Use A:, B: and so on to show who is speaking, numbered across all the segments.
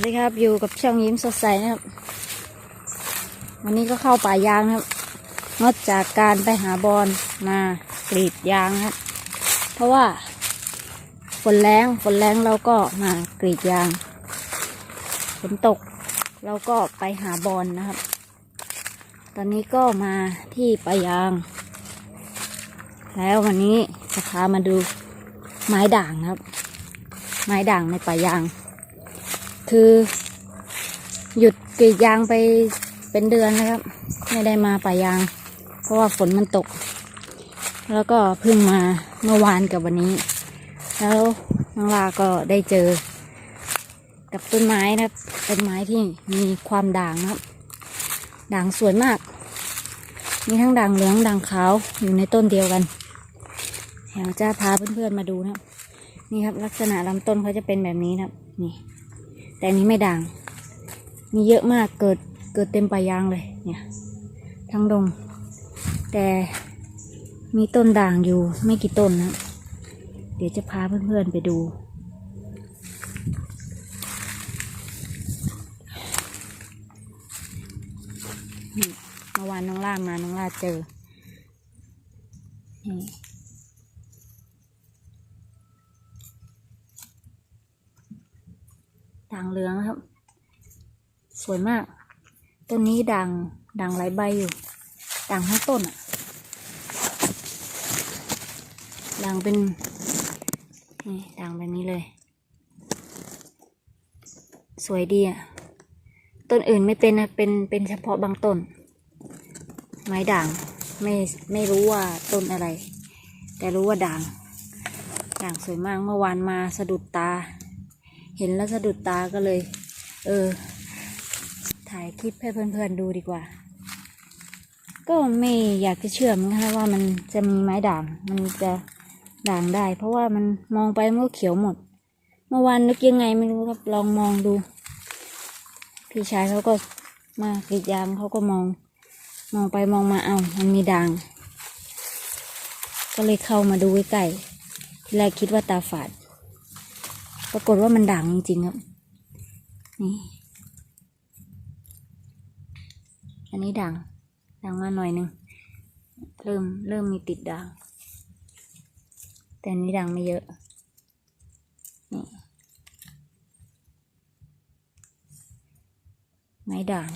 A: วัสดีครับอยู่กับช่องยิ้มสดใสนะครับ วันนี้ก็เข้าป่ายางครับนอกจากการไปหาบอลมากรีดยางครับ เพราะว่า ฝนแรงฝนแรงเราก็มากรีดยางฝนตกเราก็ไปหาบอลนะครับ ตอนนี้ก็มาที่ป่ายาง แล้ววันนี้จะพามาดูไม้ด่างครับ ไม้ด่างในป่ายาง คือ หยุดกรีดยางไปเป็นเดือนนะครับ ไม่ได้มาป่ายาง เพราะว่าฝนมันตก แล้วก็เพิ่งมาเมื่อวานกับวันนี้ แล้วน้องลาก็ได้เจอ กับต้นไม้นะครับต้นไม้ที่มีความด่างนะครับ ด่างสวยมาก มีทั้งด่างเหลืองด่างขาวอยู่ในต้นเดียวกันเดี๋ยวจะพาเพื่อนๆมาดูนะครับนี่ครับลักษณะลำต้นเขาจะเป็นแบบนี้นะครับ นี่ แต่นี้ไม่ด่าง มีเยอะมากเกิดเกิดเต็มป่ายางเลยเนี่ยทั้งดง แต่มีต้นด่างอยู่ไม่กี่ต้นนะ เดี๋ยวจะพาเพื่อนๆไปดู เมื่อวานน้องล่ามาน้องล่าเจอนี่างเหลืองครับ สวยมาก ต้นนี้ด่างด่างหลายใบอยู่ด่างทั้งต้นอะด่างเป็นนี่ด่างแบบนี้เลย สวยดีอะต้นอื่นไม่เป็นนะเป็นเป็นเฉพาะบางต้น ไม้ด่างไม่ไม่รู้ว่าต้นอะไร แต่รู้ว่าด่าง ด่างสวยมากเมื่อวานมาสะดุดตา เห็นแล้วสะดุดตาก็เลย เออ ถ่ายคลิปให้เพื่อนๆดูดีกว่า ก็ไม่อยากจะเชื่อมือนกันนะว่ามันจะมีไม้ด่าง มันจะด่างได้ เพราะว่ามันมองไปมันก็เขียวหมด เมื่อวานนึกยังไงไม่รู้ครับลองมองดู พี่ชายเขาก็มากรีดยางเขาก็มอง มองไปมองมาเอามันมีด่าง ก็เลยเข้ามาดูใกล้ๆทีแรกคิดว่าตาฝาด ปรากฏว่ามันด่างจริงๆครับ นี่ อันนี้ด่าง ด่างมาหน่อยหนึ่งเริ่ม เริ่มมีติดด่าง แต่อันนี้ด่างไม่เยอะ นี่ ไม้ด่าง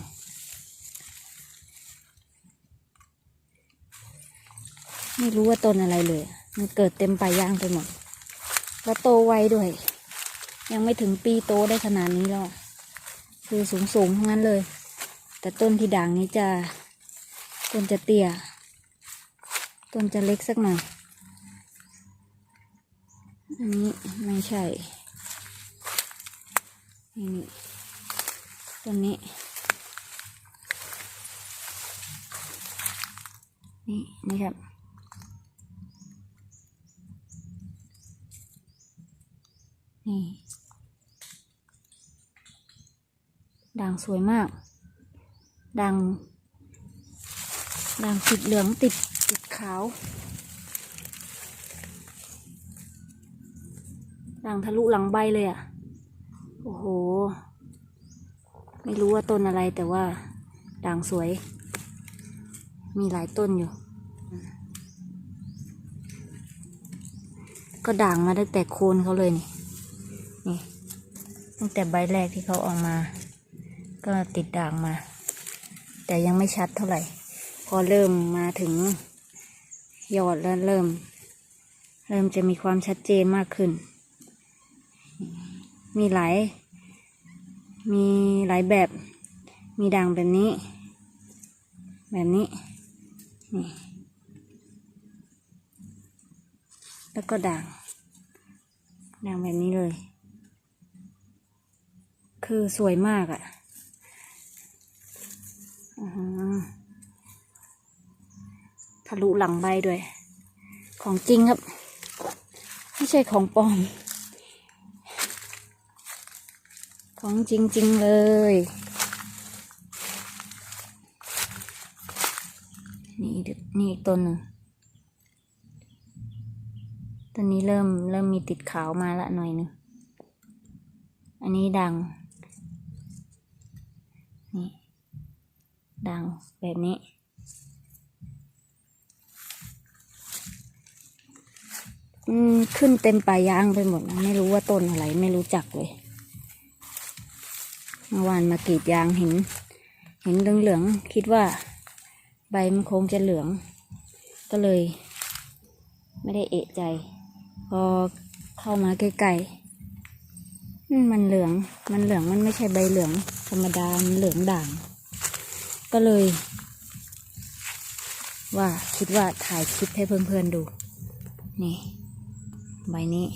A: ไม่รู้ว่าต้นอะไรเลย มันเกิดเต็มป่ายางไปหมด แล้วโตไวด้วย ยังไม่ถึงปีโตได้ขนาดนี้แล้วอะคือสูงๆทั้งนั้นเลย แต่ต้นที่ด่างนี้จะ ต้นจะเตี้ย ต้นจะเล็กสักหน่อย อันนี้ไม่ใช่ นี่ต้นนี้ นี่นี่ครับนี่ ด่างสวยมาก ด่างด่างติดเหลืองติดติดขาว ด่างทะลุหลังใบเลยอะ่ะ โอ้โห ไม่รู้ว่าต้นอะไรแต่ว่า ด่างสวย มีหลายต้นอยู่ ก็ด่างมาตั้งแต่โคนเขาเลยนี่ นี่ตั้งแต่ใบแรกที่เขาออกมา ก็ติดด่างมา แต่ยังไม่ชัดเท่าไหร่ พอเริ่มมาถึงยอดแล้วเริ่ม เริ่มจะมีความชัดเจนมากขึ้น มีหลาย มีหลายแบบ มีด่างแบบนี้ แบบนี้นี่แล้วก็ด่าง ด่างแบบนี้เลย คือสวยมากอะ่ะ ทะลุหลังใบด้วย ของจริงครับ ไม่ใช่ของปลอม ของจริง ๆ เลย นี่อีกนี่อีกต้นหนึ่งต้นนี้เริ่มเริ่มมีติดขาวมาละหน่อยหนึงอันนี้ดัง นี่ ด่างแบบนี้ อืม ขึ้นเต็มป่ายางไปหมดนะไม่รู้ว่าต้นอะไร ไม่รู้จักเลย เมื่อวานมากรีดยางเห็น เห็นเหลืองๆคิดว่า ใบมันคงจะเหลือง ก็เลย ไม่ได้เอะใจ พอเข้ามาใกล้ๆมันเหลือง มันเหลือง มันไม่ใช่ใบเหลือง ธรรมดา มันเหลืองด่าง ก็เลย ว่าคิดว่าถ่ายคลิปให้เพื่อนๆดู นี่ใบนี้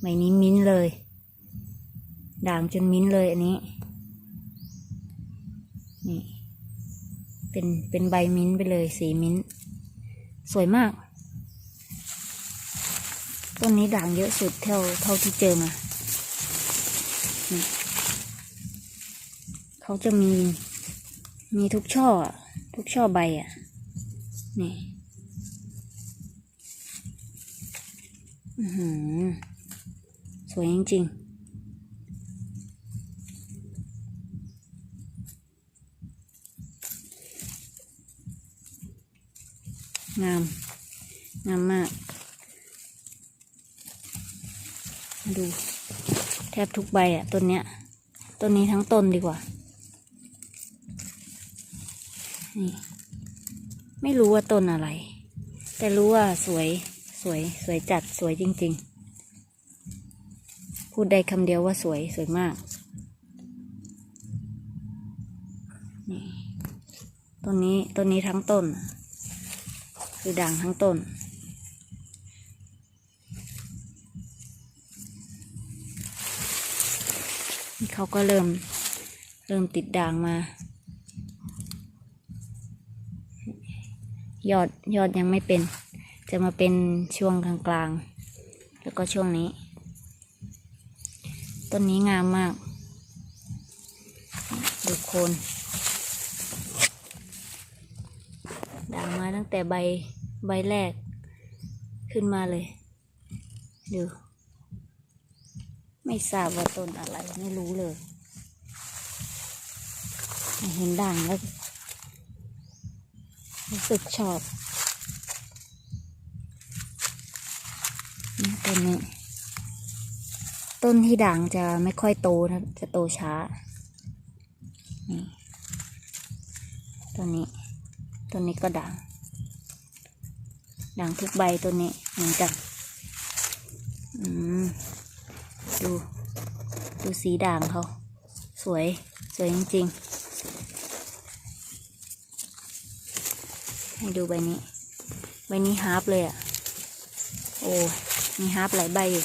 A: ใบนี้มิ้นเลย ด่างจนมิ้นเลยอันนี้ นี่ เป็นเป็นใบมิ้นไปเลย สีมิ้น สวยมาก ต้นนี้ด่างเยอะสุดเท่าเท่าที่เจอมาเขาจะมี มีทุกช่อ ทุกช่อใบอะ นี่อือหือสวยจริงๆงาม งามมาก ดู แทบทุกใบอะต้นเนี้ย ต้นนี้ทั้งต้นดีกว่า นี่ ไม่รู้ว่าต้นอะไร แต่รู้ว่าสวยสวยสวยจัดสวยจริง ๆ พูดได้คำเดียวว่าสวยสวยมาก นี่ต้นนี้ต้นนี้ทั้งต้น คือด่างทั้งต้นนี่เขาก็เริ่ม เริ่มติดด่างมา ยอดยังไม่เป็น จะมาเป็นช่วงกลางๆ แล้วก็ช่วงนี้ ต้นนี้งามมาก ดูโคนด่างมาตั้งแต่ใบใบแรกขึ้นมาเลย ดู ไม่ทราบว่าต้นอะไรไม่รู้เลย เห็นด่างแล้ว รู้สึกชอบนี่ต้นนี้ต้นที่ด่างจะไม่ค่อยโตนะจะโตช้านี่ต้นนี้ต้นนี้ก็ด่างด่างทุกใบต้นนี้เหมือนกันอืมดู ดูสีด่างเขา สวย สวยจริง ๆ ให้ดูใบนี้ ใบนี้ฮาร์ปเลยอะ่ะ โอ้มีฮาร์ปหลายใบอยู่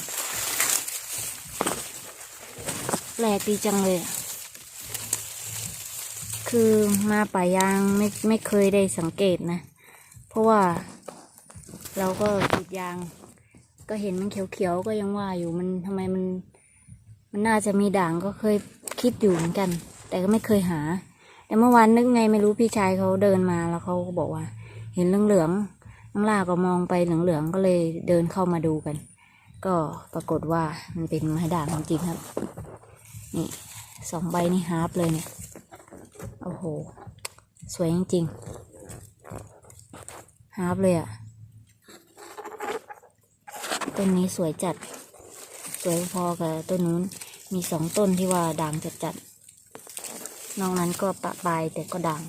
A: แปลกดีจังเลยอะคือมาป่ายางไม่ไม่เคยได้สังเกตนะ เพราะว่า เราก็กรีดยาง ก็เห็นมันเขียวๆก็ยังว่าอยู่มันทำไมมัน มันน่าจะมีด่างก็เคยคิดอยู่เหมือนกัน แต่ก็ไม่เคยหา แต่เมื่อวานนึกไงไม่รู้พี่ชายเขาเดินมาแล้วเขาก็บอกว่า เห็นเหลืองๆน้องล่าก็มองไปเหลืองๆก็เลยเดินเข้ามาดูกัน ก็ปรากฏว่ามันเป็นไม้ด่างจริงครับ นี่สองใบนี่ฮาร์ปเลยเนี่ย โอ้โห สวยจริงๆฮาร์ปเลยอะต้นนี้สวยจัด สวยพอกับต้นนู้น มีสองต้นที่ว่าด่างจัดจัดๆนอกนั้นก็ปะปลายแต่ก็ด่าง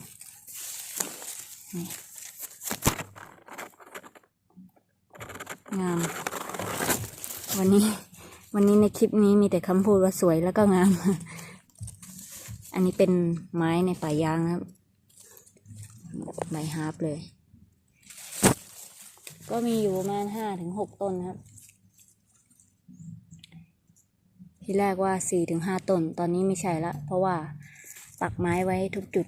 A: นี่ งาม วันนี้ วันนี้ในคลิปนี้มีแต่คำพูดว่าสวยแล้วก็งาม อันนี้เป็นไม้ในป่ายางนะครับใบฮาร์ปเลย ก็มีอยู่ประมาณห้าถึงหกต้นครับ ที่แรกว่าสี่ถึงห้าต้น ตอนนี้ไม่ใช่ละ เพราะว่าปักไม้ไว้ทุกจุด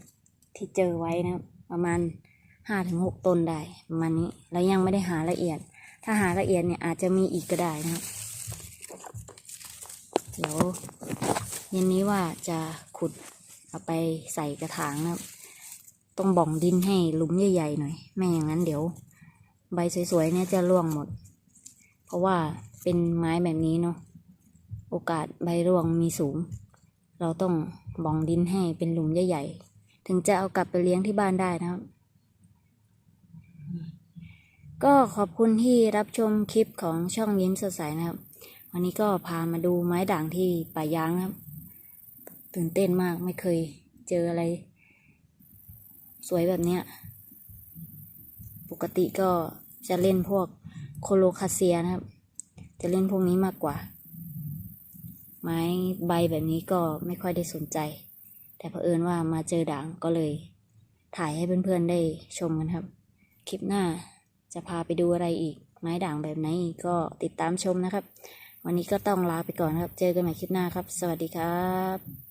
A: ที่เจอไว้นะครับประมาณห้าถึงหกต้นได้ประมาณนี้ แล้วยังไม่ได้หาละเอียด ถ้าหาละเอียดเนี่ยอาจจะมีอีกก็ได้นะครับ เดี๋ยวเย็นนี้ว่าจะขุดเอาไปใส่กระถางนะครับ ต้องบ่องดินให้หลุมใหญ่ๆหน่อย ไม่อย่างนั้นเดี๋ยว ใบสวยๆเนี่ยจะร่วงหมด เพราะว่าเป็นไม้แบบนี้เนาะ โอกาสใบร่วงมีสูง เราต้องบ่องดินให้เป็นหลุมใหญ่ๆ ถึงจะเอากลับไปเลี้ยงที่บ้านได้นะครับ ก็ขอบคุณที่รับชมคลิปของช่องยิ้มสดใสนะครับ วันนี้ก็พามาดูไม้ด่างที่ป่ายางครับ ตื่นเต้นมากไม่เคยเจออะไร สวยแบบเนี้ย ปกติก็จะเล่นพวกโคโลคาเซียนะครับ จะเล่นพวกนี้มากกว่า ไม้ใบแบบนี้ก็ไม่ค่อยได้สนใจ แต่เผอิญว่ามาเจอด่างก็เลย ถ่ายให้เพื่อนๆได้ชมกันครับ คลิปหน้า จะพาไปดูอะไรอีก ไม้ด่างแบบไหนก็ติดตามชมนะครับ วันนี้ก็ต้องลาไปก่อนครับ เจอกันใหม่คลิปหน้าครับ สวัสดีครับ